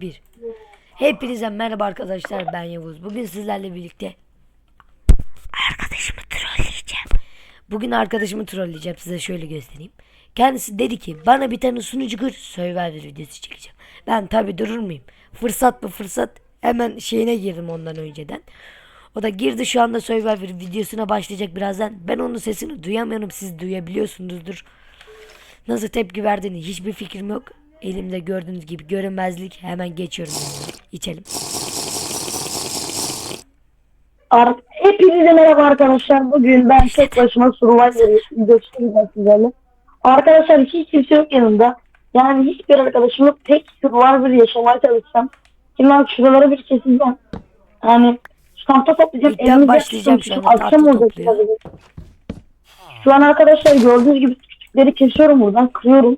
1 Hepinize merhaba arkadaşlar ben Yavuz. Bugün sizlerle birlikte arkadaşımı trolleyeceğim. Bugün arkadaşımı trolleyeceğim size şöyle göstereyim. Kendisi dedi ki bana bir tane sunucu kur Survivor videosu çekeceğim. Ben tabi durur muyum? Fırsat mı fırsat hemen şeyine girdim ondan önceden. O da girdi şu anda Survivor videosuna başlayacak birazdan. Ben onun sesini duyamıyorum siz duyabiliyorsunuzdur. Nasıl tepki verdiğini hiçbir fikrim yok. Elimde gördüğünüz gibi görünmezlik hemen geçiyorum. İçelim. Ar- Hepinize merhaba arkadaşlar. Bugün ben tek başıma Survivor göstereceğim sizlerle. Arkadaşlar hiç kimse yok yanımda. Yani hiçbir arkadaşım yok. Tek Survivor yaşamaya çalışacağım. Şimdi ben şuralara bir keseceğim. Yani şu tahta toplayacağım. İlkten Evimize başlayacağım şu anda, Akşam tahta olacak. Şu an arkadaşlar gördüğünüz gibi küçükleri kesiyorum buradan. Kırıyorum.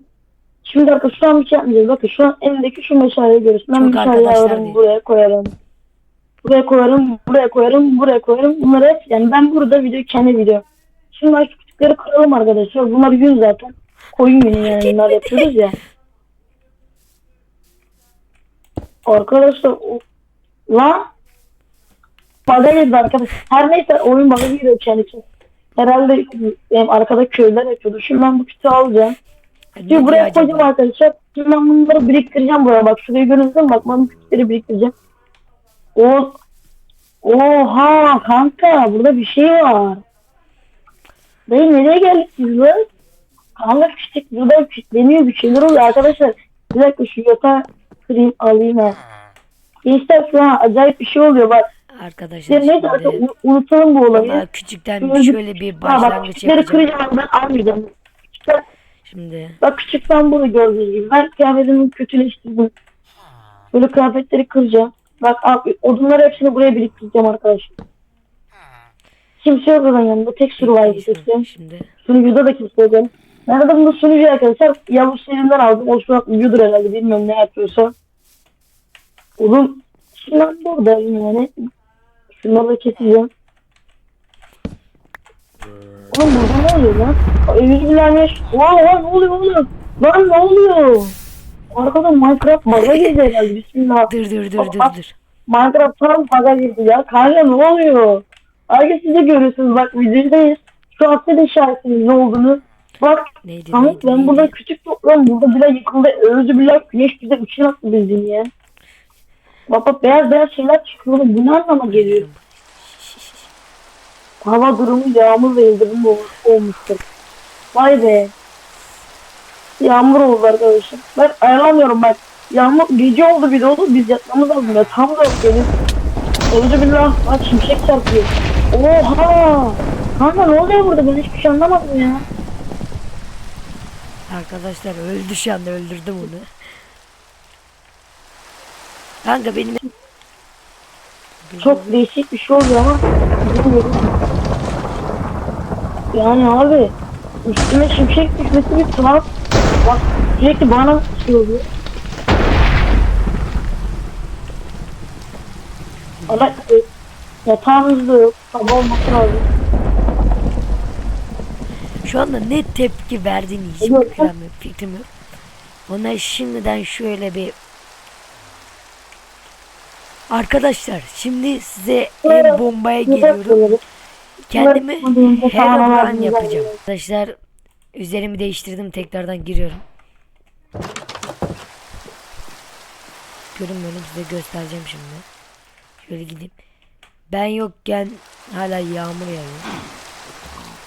Şimdi arkadaşlar şu an bir şey yapmayacağız. Bakın şu an elimdeki şu meşaleyi görüyorsun. Ben Çok meşaleyi arkadaşlar alırım değil. buraya koyarım. Buraya koyarım, buraya koyarım, buraya koyarım. Bunları hep yani ben burada video kendi video. Şimdi ben şu küçükleri kıralım arkadaşlar. Bunlar yün zaten. Koyun yünü yani bunlar yapıyoruz ya. Arkadaşlar o... Lan Baga girdi arkadaş. Her neyse oyun baga giriyor kendisi. Herhalde benim arkada köyler yapıyordu. Şimdi ben bu kütüğü alacağım. Diyor buraya koyacağım arkadaşlar. Şimdi ben bunları biriktireceğim buraya. Bak şurayı mi? Bak ben bu kütükleri biriktireceğim. O Oha kanka burada bir şey var. Dayı nereye geldik biz lan? Kanka küçük burada küçükleniyor bir şeyler oluyor arkadaşlar. Bir dakika şu yatağı kırayım alayım ha. Şu an acayip bir şey oluyor bak. Arkadaşlar Neyse artık unutalım bu olayı. küçükten Şöyle- bir Ha bak başlangıç küçükleri kıracağım ben almayacağım. Küçükler, Şimdi bak küçükten bunu gördüğünüz gibi. Ben kıyafetimi kötüleştirdim. Böyle kıyafetleri kıracağım. Bak abi, odunları hepsini buraya biriktireceğim arkadaşlar. Kimse yok oradan yanında. Tek sürü var tek. şimdi Sunucuda da kimse yok. Ben bunu sunucu arkadaşlar Yavuz Selim'den aldım. O an uyuyordur herhalde bilmiyorum ne yapıyorsa. Oğlum şimdi ben buradayım yani. Şunları da keseceğim. Oğlum burada ne oluyor lan? Yüz bilenmiş. Vay vay ne oluyor oğlum? Lan ne oluyor? Arkada Minecraft baga girdi herhalde. Bismillah. dur dur dur dur dur. Minecraft tam baga girdi ya. Kanka ne oluyor? Herkes siz de görüyorsunuz bak videodayız. Şu size de işaretiniz ne olduğunu. Bak Neydi Tamam neydi ben neydi? burada küçük toprağım burada bile yıkıldı. Özü bile güneş bize ışın attı bildiğin ya. Bak bak beyaz beyaz şeyler çıkıyor. Bu ne anlama geliyor? Hava durumu yağmur ve yıldırım ol- olmuştur. Vay be. Yağmur oldu arkadaşlar. Ben ayarlamıyorum ben. Yağmur gece oldu bir de oldu. Biz yatmamız lazım ya. Tam da benim. Özü billah. Bak şimşek çarpıyor. Oha. Kanka ne oluyor burada? Ben hiçbir şey anlamadım ya. Arkadaşlar öldü şu anda öldürdüm onu. Kanka benim Çok değişik bir şey oluyor ama bilmiyorum. Yani abi üstüme şimşek düşmesi bir tuhaf. Bak sürekli bana şey oluyor. Ama e, yatağımızda yok. Sabah olması lazım. şu anda ne tepki verdiğini hiçbir Yok, fikrim yok, fikrim yok. Ona şimdiden şöyle bir Arkadaşlar şimdi size en bombaya geliyorum. Kendimi Herobrine yapacağım. Arkadaşlar üzerimi değiştirdim tekrardan giriyorum. Görünmüyorum size göstereceğim şimdi. Şöyle gideyim. Ben yokken hala yağmur yağıyor.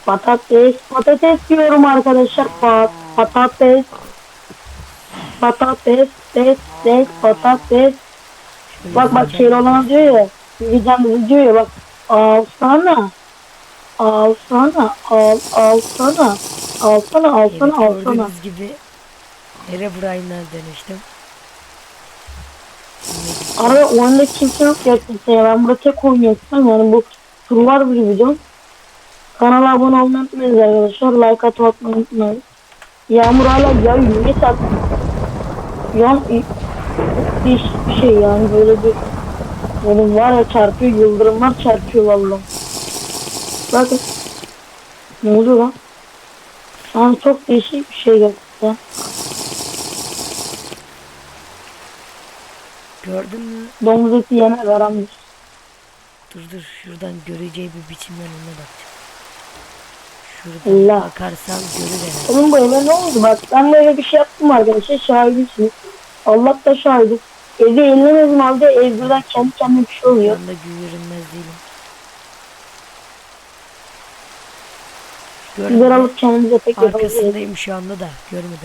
Patates, patates diyorum arkadaşlar. Pat, patates. Patates, des, des, patates. Şöyle Bak bak gideceğim. şey olan diyor ya. Gideceğim diyor ya bak. Alsana. Alsana. Al, alsana. Alsana, alsana, Evet, alsana. gördüğünüz gibi Herobrine'den demiştim. Şimdi Arada oyunda kimse yok gerçekten ya. Ben burada tek oynuyorsam yani bu turlar bir video. Kanala abone olmayı unutmayın arkadaşlar. Like atmayı unutmayın. Yağmur hala. Niye saat? Yan değişik bir şey yani böyle bir Oğlum var ya çarpıyor yıldırımlar çarpıyor vallahi. Bakın. Ne oluyor lan? Yani çok değişik bir şey gerçekten. Gördün mü? Domuz eti yene veramdır. Dur dur şuradan göreceği bir biçimden ona bakacağım. Şuradan Allah. bakarsan görür bu eve ne oldu bak ben böyle bir şey yaptım arkadaşlar şahidisiniz. Allah da şahidim. Evi ellemezim halde ev birden kendi kendine bir şey oluyor. anda görünmez değilim. Görmedi. alıp kendimize yapabiliriz. Arkasındayım şu anda da. Görmedi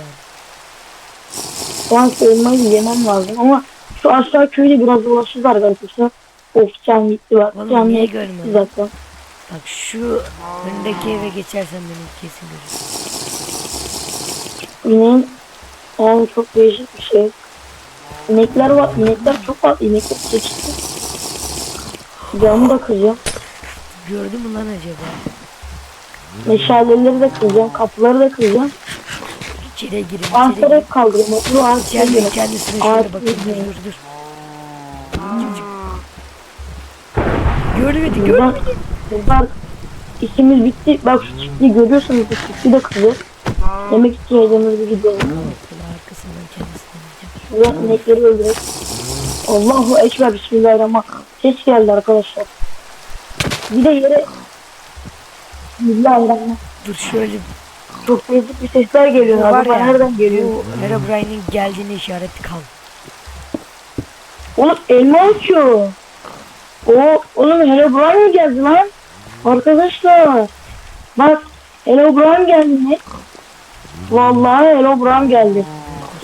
abi. An elmayı yemem lazım ama şu aşağı köyde biraz ulaşırız arkadaşlar. Of can gitti bak. Oğlum Can niye görmedin? zaten. Bak şu önündeki eve geçersen beni kesin görürsün. İneğin yani çok değişik bir şey. İnekler var. İnekler çok var. İnekler çeşitli. Camı da kıracağım. Gördün mü lan acaba? Meşaleleri de kıracağım. Kapıları da kıracağım. İçeriye girin. içeri Ağaçları hep kaldırıyorum. Bu ağaçları girin. kendisine Ağaç şöyle bakayım. Dur dur dur. Görmedi Buradan, görmedi. buradan işimiz bitti. Bak şu çiftliği görüyorsunuz. Bu çiftliği de kıracağız. Yemek ihtiyacımız bir gidelim. Arkasından kendisine. Buradan inekleri öldürek. Allahu Ekber Bismillahirrahmanirrahim. Ses geldi arkadaşlar. Bir de yere Bismillahirrahmanirrahim. Dur şöyle. Çok değişik bir sesler geliyor. Bu var ya. nereden geliyor? Bu Herobrine'in geldiğine işaret kal. Oğlum elma açıyor. O oğlum mi geldi lan? Arkadaşlar. Bak Hello Brian geldi mi? Vallahi Hello Brian geldi.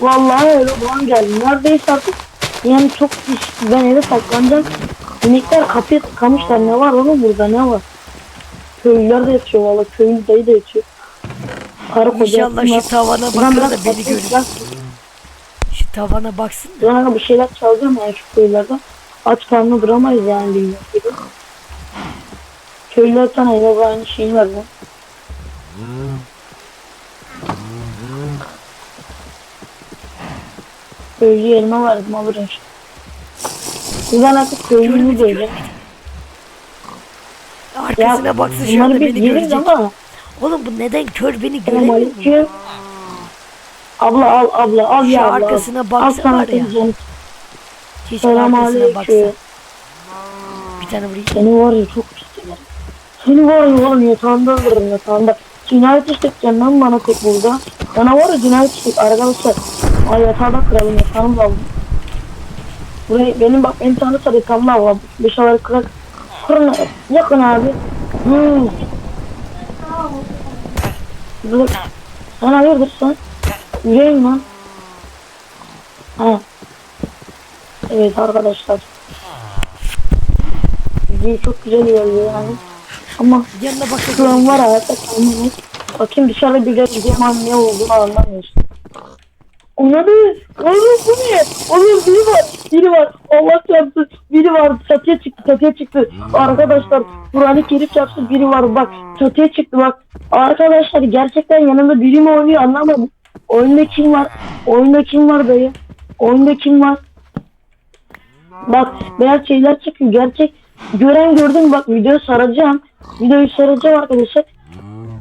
Vallahi Hello Brian geldi. Neredeyse artık yani çok iş- ben eve saklanacağım. İnekler kapıya tıkamışlar. Ne var oğlum burada ne var? Köylüler de yatıyor valla. Köylü dayı da yatıyor. Karı koca İnşallah şu tavana bakar da beni görür. Şu tavana baksın. Sonra bir şeyler çalacağım yani şu köylerden. Aç karnına duramayız yani bilmiyorum. Köylüler sana yine aynı şeyi ver lan. Köylüye elma verdim alırım işte. Buradan artık köylüyü göreceğim. Arkasına Ya baksın şu anda beni görecek. ama. Oğlum bu neden kör beni göremiyor? mu? Abla al abla al Şu ya abla. al. arkasına Al baksa sana var ya. teyzem. Keşke arkasına baksa. Bir tane vurayım. Seni var ya çok pistiler. Seni var ya oğlum yatağında alırım yatağında. Cinayet işleteceğim lan bana tek burada. Bana var ya cinayet işlet arkadaşlar. Ay yatağda kıralım yatağımı da aldım. Burayı benim bak benim tane sarı var. Beş alarak kırak. Fırına yakın abi. Hmm. Dur. Sen hayırdır sen? Yüreğim lan. Ha. Evet arkadaşlar. Video çok güzel ilerliyor yani. Ama Yanına an var hayatta kalmamız. Bakayım dışarıda bir göz zaman ne olduğunu anlamıyorsun. Ona ne? Oğlum bu ne? Oğlum biri var. Biri var. Allah çarpsın. Biri var. Çatıya çıktı. Çatıya çıktı. Arkadaşlar Kur'an-ı Kerim çarpsın. Biri var. Bak çatıya çıktı bak. Arkadaşlar gerçekten yanında biri mi oynuyor anlamadım. Oyunda kim var? Oyunda kim var dayı? Oyunda kim var? Bak beyaz şeyler çıkıyor. Gerçek gören gördüm bak videoyu saracağım. Videoyu saracağım arkadaşlar.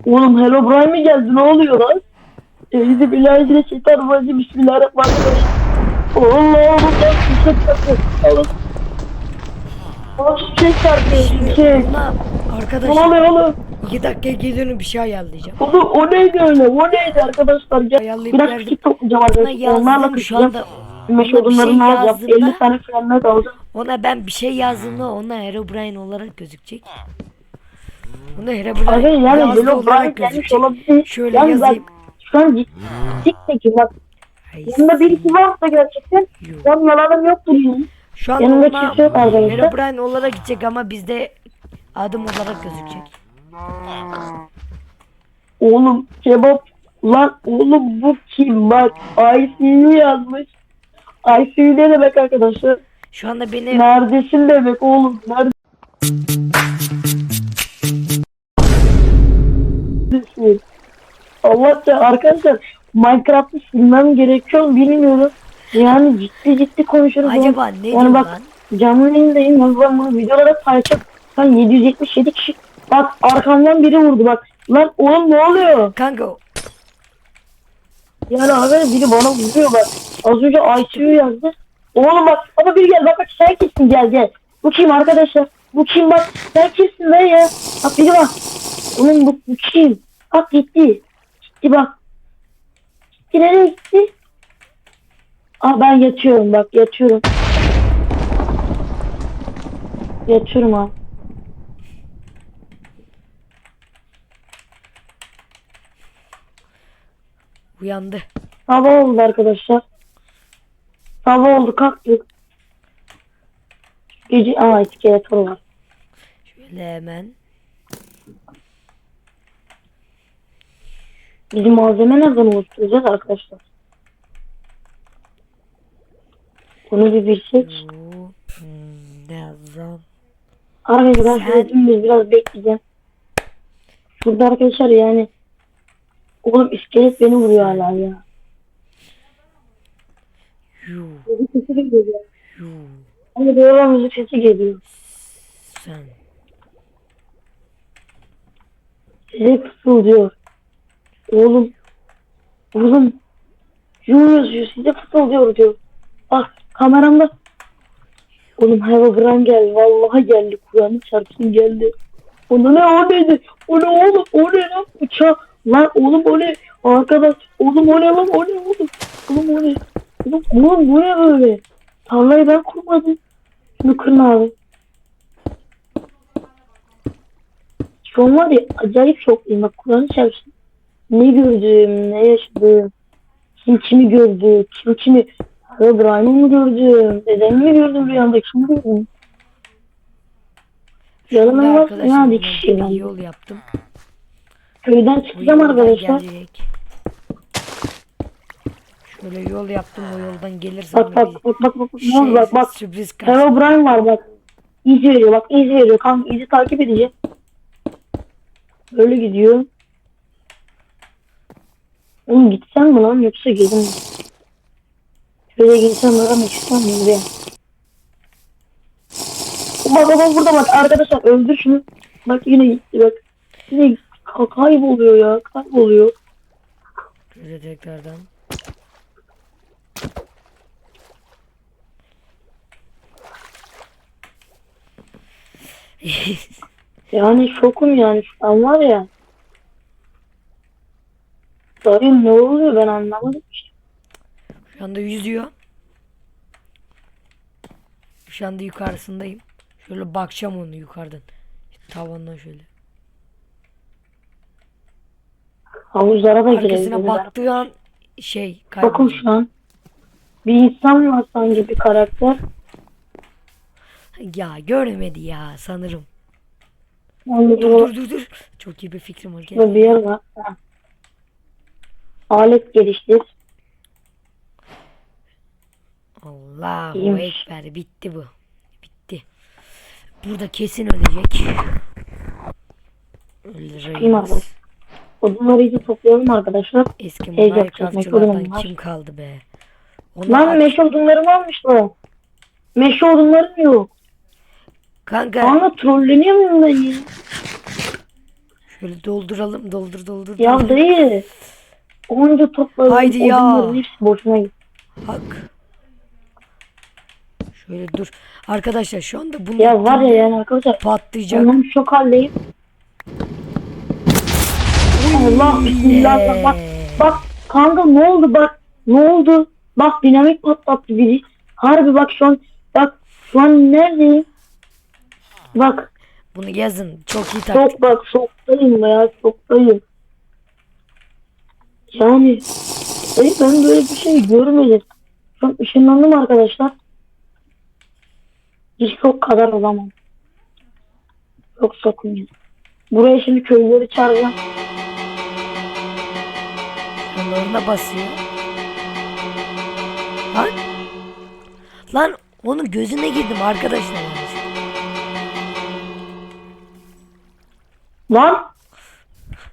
Oğlum Hello Brian mi geldi? Ne oluyor lan? Evde billahi de şeytan vacı bismillahirrahmanirrahim. Allah'ım ben şey. Allah'ım bir şey çarpıyor. Bir şey. Ulan Ne arkadaşlar oluyor oğlum? iki dakika geliyorum bir şey ayarlayacağım. Oğlum o neydi öyle? O neydi arkadaşlar? Gel. Ayarlayıp Biraz verdim. küçük toplayacağım arkadaşlar. Onlarla yazdım şu kışacağım. anda. Güneş ona bir şey odunlarını alacağım. yazdığımda 50 tane frenler de alacağım. ona ben bir şey yazdığımda ona Herobrine olarak gözükecek. Ona Herobrine Abi yani yazdı Brian olarak gelmiş gözükecek. olabilir. Şöyle Yani yazayım. Şu an ciddi peki bak. Ay, Yanında birisi varsa gerçekten ben yalanım yok bunun. Şu an Yanında ona kimse yok arkadaşlar. Herobrine olarak gidecek ama bizde adım olarak gözükecek. Oğlum kebap lan oğlum bu kim bak ICU yazmış. ICU ne demek arkadaşlar? Şu anda beni Neredesin demek oğlum neredesin? Allah ya arkadaşlar Minecraft'ı silmem gerekiyor bilmiyorum. Yani ciddi ciddi konuşuyoruz. acaba ne Yani bak lan? canlı yayındayım. Ben ben bunu videolara paylaşacağım. Ben 777 kişi. Bak arkamdan biri vurdu bak. Lan oğlum ne oluyor? Kanka Yani abi biri bana vuruyor bak. Az önce ICU yazdı. Oğlum bak ama bir gel bak bak sen kimsin gel gel. Bu kim arkadaşlar? Bu kim bak sen kimsin lan ya? Bak biri bak. Oğlum bu, bu kim? Bak gitti. Gitti bak. Gitti nereye gitti? Aa ben yatıyorum bak yatıyorum. Yatıyorum abi. Uyandı. Sabah oldu arkadaşlar. Sabah oldu kalktık. Gece aa iskeletor var. Şöyle hemen. Bizim malzeme nereden oluşturacağız arkadaşlar? Bunu bir bilsek. Hmm, ne yazsam? Arkadaşlar ben Sen- dümdüz biraz bekleyeceğim. Şurada arkadaşlar yani Oğlum iskelet beni vuruyor hala ya. Yu, Müzik sesi geliyor. Hani böyle müzik sesi geliyor. sen. Size fısıldıyor. Oğlum. Oğlum. Yu yazıyor. Size fısıldıyor diyor. Bak kameramda. Oğlum Herobrine geldi. Vallahi geldi. Kur'an'ın çarpsın geldi. Onu ne o neydi? O ne oğlum? O ne lan? Uçak. Lan oğlum o ne? Arkadaş. Oğlum o ne lan? O ne oğlum? Oğlum o ne? Oğlum, oğlum bu ne böyle? Tarlayı ben kurmadım. Şunu kırın abi. Şu an var ya acayip şokluyum. Bak Kur'an çarpsın. Ne gördüm, ne yaşadım. Kim kimi gördü, kim kimi... Herobrine'i mi gördüm, dedemi mi gördüm rüyamda, kimi gördüm? Yanıma Şimdi bak, arkadaşlar ya ben bir yol yaptım. Köyden çıkacağım arkadaşlar. gelecek. Şöyle yol yaptım o yoldan gelirse Bak bak bak bak bak şey, ne bak bak. sürpriz karşılıyor. Herobrine var bak. İz veriyor bak iz veriyor. Kanka izi takip edeceğim. Böyle gidiyor. Oğlum gitsem mi lan yoksa gelin mi? Şöyle girsem aramak istem mi buraya? Bak bak burada bak arkadaşlar öldür şunu. Bak yine gitti bak. Yine ka- kayboluyor ya kayboluyor. Şöyle tekrardan. Yani şokum yani an var ya. Dayım ne oluyor ben anlamadım işte. Şu anda yüzüyor. Şu anda yukarısındayım. Şöyle bakacağım onu yukarıdan. Tavandan şöyle. Havuzlara da Arkasına girebilirler. baktığı an şey Bakın şu an. Bir insan var sanki bir karakter. Ya görmedi ya sanırım. Dur dur dur dur. Çok iyi bir fikrim var. Gel. bir yer var. Ha. Alet geliştir. Allahu İyiymiş. Ekber. Bitti bu. Bitti. Burada kesin ölecek. Abi. Öldüreceğiz. Odunları iyice toplayalım arkadaşlar. Eski Ev yapacak, Minecraftçılardan meşhur kim kaldı be? Onlar Lan meşe odunlarımı almışlar. Meşe odunlarım yok. Kanka Kanka trolleniyor muyum ben ya? şöyle dolduralım doldur doldur. Ya doldur. dayı. Onca topladım. Haydi ya. Odunların hepsi boşuna gitti. Hak. Şöyle dur. Arkadaşlar şu anda bunu Ya var ya yani arkadaşlar. patlayacak. Ondan şok haldeyim. Allah bismillah bak bak kanka ne oldu bak ne oldu bak dinamik patlattı biri harbi bak şu an bak şu an neredeyim bak Bunu yazın. Çok iyi taktik. çok bak şoktayım ya şoktayım yani ey, ben böyle bir şey görmedim şu an ışınlandım arkadaşlar hiç şok kadar olamam çok şokum ya buraya şimdi köyleri çağıracağım Yanlarına basıyor. Lan. Lan onun gözüne girdim arkadaşlar. Lan.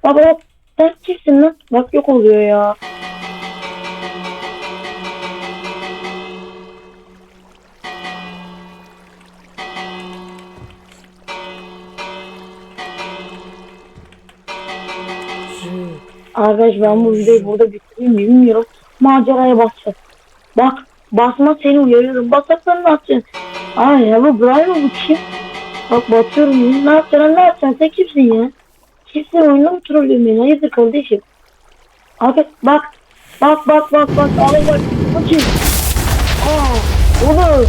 Baba sen kimsin lan? Bak yok oluyor ya. Arkadaş ben bu videoyu burada bitireyim bilmiyorum. Maceraya basacağız. Bak Basma seni uyarıyorum. Basarsan ne yapacaksın? Aa ya bu Brian bu kim? Bak batıyorum. Ne yapacaksın ne yapacaksın? Sen kimsin ya? Kimsin oyunda mı trollüyorsun beni? Hayırdır kardeşim? Abi bak. Bak bak bak bak. Al bak. Kim? Aa. Oğlum.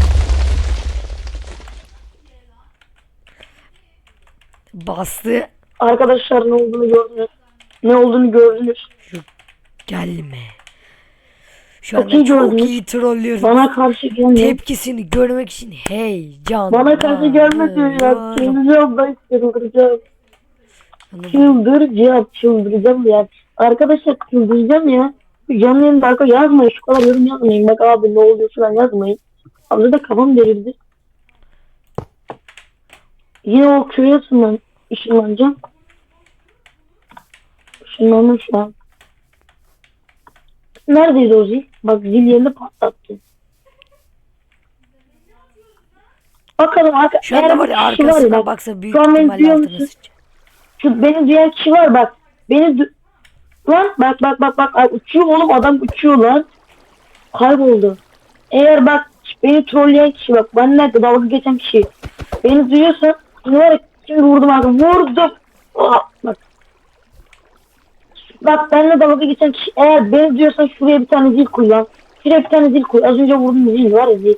Bastı. Arkadaşlar ne olduğunu gördünüz. Ne olduğunu gördünüz. Gelme. Şu Çok anda iyi çok gördünüz. iyi trollüyorum. Bana karşı gelme. Tepkisini görmek için heyecan. Bana karşı gelme diyor ya. Çıldıracağım ben çıldıracağım. Çıldıracağım. Çıldıracağım ya. Arkadaşlar çıldıracağım ya. Canlı yayında arka yazmayın. Şu kadar yorum yazmayın. Bak abi ne oluyor falan yazmayın. Abi da kafam delirdi. Yine o köye ısınlan, ışınlanacağım. Işınlandım şu an. Neredeydi o zil? Bak zil yerini patlattı. Bakalım arka, Şu anda ya arkasına bak, baksa büyük ihtimalle altına sıçacak. Beni duyan kişi var bak. Beni Lan bak bak bak bak uçuyor oğlum adam uçuyor lan. Kayboldu. Eğer bak beni trolleyen kişi bak ben nerede dalga geçen kişi. Beni duyuyorsa şimdi var ya şimdi vurdum abi vurdum. Aa, bak. Bak benimle dalga geçen kişi eğer beni duyuyorsan şuraya bir tane zil koy lan. Şuraya bir tane zil koy. Az önce vurdum zil var ya zil.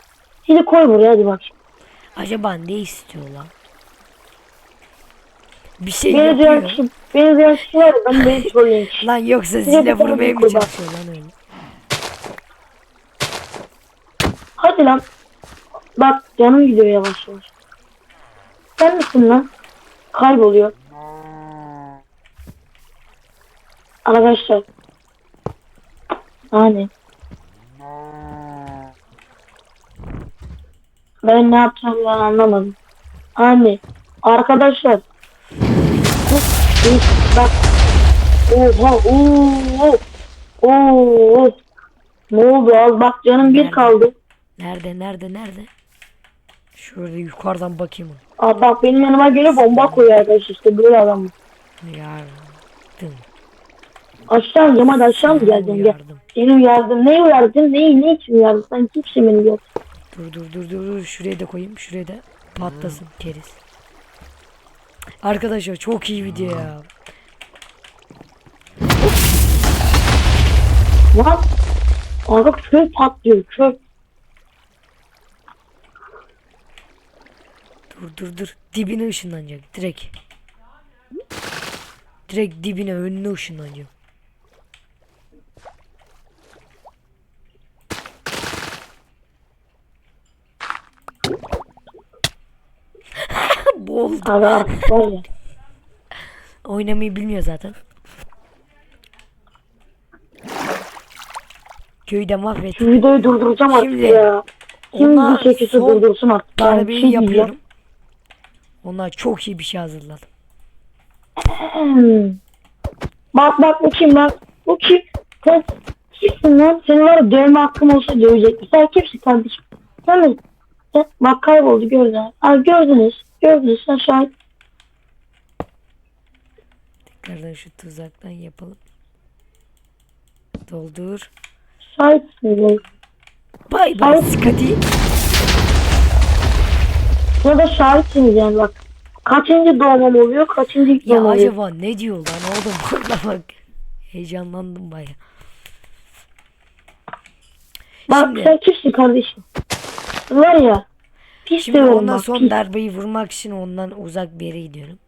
Zili koy buraya hadi bak. Acaba ne istiyor lan? Bir şey Beni duyan yapıyor. kişi, beni duyan kişi var ya ben beni trolleyen kişi. Lan yoksa zile tane vurmaya mı kurban. çalışıyor lan öyle? Hadi lan. Bak canım gidiyor yavaş yavaş. Sen misin lan? Kayboluyor. Arkadaşlar. Hani. Ben ne yapacağım ben anlamadım. Hani. Arkadaşlar. Bu- Bak. Oha. Oo. Oo. Ne oldu az bak canım bir Nerede? kaldı. Nerede nerede nerede? Şöyle yukarıdan bakayım. Aa, bak benim yanıma geliyor bomba koyuyor arkadaşlar işte böyle adam. Yardım. Aşağı ineceğim hadi aşağı mı geleceksin gel. Yardım. Seni uyardım. Ne uyardın? Neyi ne için uyardın? Sen kimsin beni gör. Dur dur dur dur dur. Şuraya da koyayım. Şuraya da patlasın keriz. Arkadaşlar çok iyi video ya. Lan. Arka çöp patlıyor çöp. Dur dur dur. Dibine ışınlanacak. Direkt. Direkt dibine önüne ışınlanacak. Boğuldu. Oynamayı bilmiyor zaten. Köyü de mahvet. Şu videoyu durduracağım artık Şimdi, ya. Kim ona bu çekisi son durdursun artık. Ben bir şey diyeceğim. yapıyorum. Onlar çok iyi bir şey hazırladım. Bak bak bu kim bak. Bu kim? Sen kimsin lan? Senin var dövme hakkım olsa dövecektim. Sen kimsin kardeşim? Sen mi? Bak kayboldu gördün. Aa, gördünüz. Gördünüz. Sen. Tekrardan şu tuzaktan yapalım. Doldur. Şahitsiniz. Bay bay Ay. Scotty. Ya da şahitsiniz yani bak. Kaçıncı doğumum oluyor? Kaçıncı ilk Ya doğumum oluyor? acaba ne diyor lan oğlum burada bak. Heyecanlandım baya. Bak Şimdi- sen kimsin kardeşim? Var ya. Pis Şimdi severim ondan son pis. darbeyi vurmak için ondan uzak bir yere gidiyorum.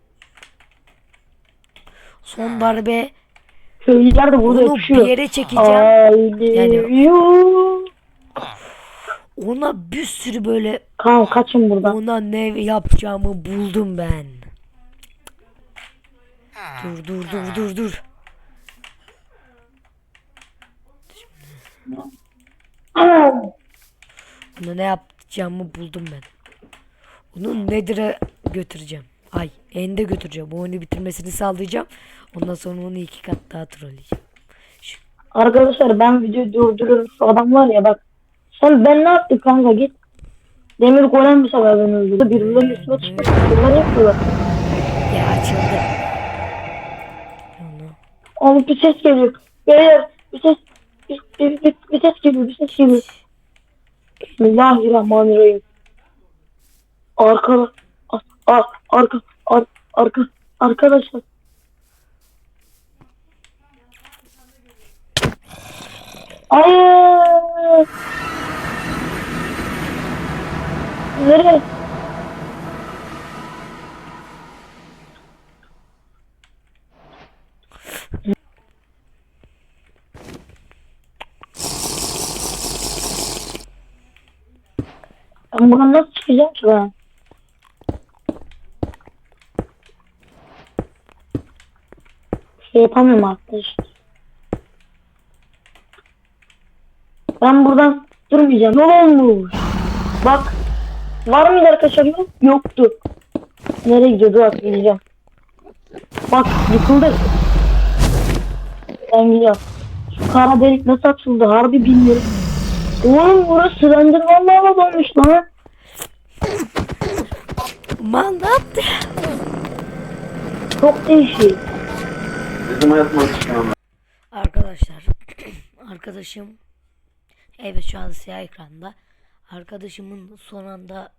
Son darbe Köylüler de burada onu bir yere çekeceğim. Haydi. Yani-. Ona bir sürü böyle Kaan kaçın buradan. ona ne yapacağımı buldum ben. Dur dur dur dur dur. Ona ne yapacağımı buldum ben. Onu Nether'a götüreceğim. Ay End'e götüreceğim. O oyunu bitirmesini sağlayacağım. Ondan sonra onu iki kat daha trolleyeceğim. Arkadaşlar ben videoyu durduruyorum. Şu adam var ya bak. Sen ben ne yaptım kanka git. Demir golem bir sefer beni öldürdü. Birbirlerinin üstüne çıkmış. Bunlar yapıyorlar. Ya açıldı. Oğlum bir ses geliyor. Beyler bir ses bir, bir, bir, bir ses geliyor bir ses geliyor. Bismillahirrahmanirrahim. Arka, ar, ar, arka, ar, arka, arkadaşlar. Hayır. Nereye? Ben buradan nasıl çıkacağım ki ben? Şey yapamıyorum arkadaşlar. Ben buradan durmayacağım. Yol olmuş. Bak. Var mıydı arkadaşlar yol? Yoktu. Nereye gidiyordu bak gideceğim. Bak yıkıldı. Ben gidiyorum. Şu kara delik nasıl açıldı harbi bilmiyorum. Oğlum burası Slenderman'la hava dolmuş lan. Man ne yaptı? Çok değişik. Bizim hayatım açıklandı. Arkadaşlar arkadaşım evet şu an siyah ekranda arkadaşımın son anda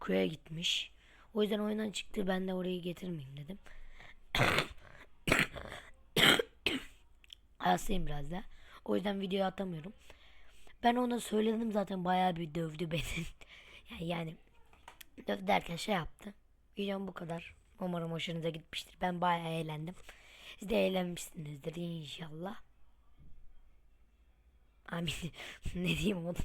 köye gitmiş. O yüzden oyundan çıktı ben de orayı getirmeyeyim dedim. Hastayım biraz da. O yüzden video atamıyorum. Ben ona söyledim zaten bayağı bir dövdü beni. yani, yani döv derken şey yaptı. Videom bu kadar. Umarım hoşunuza gitmiştir. Ben bayağı eğlendim. Siz de eğlenmişsinizdir inşallah. Amin. ne diyeyim oğlum.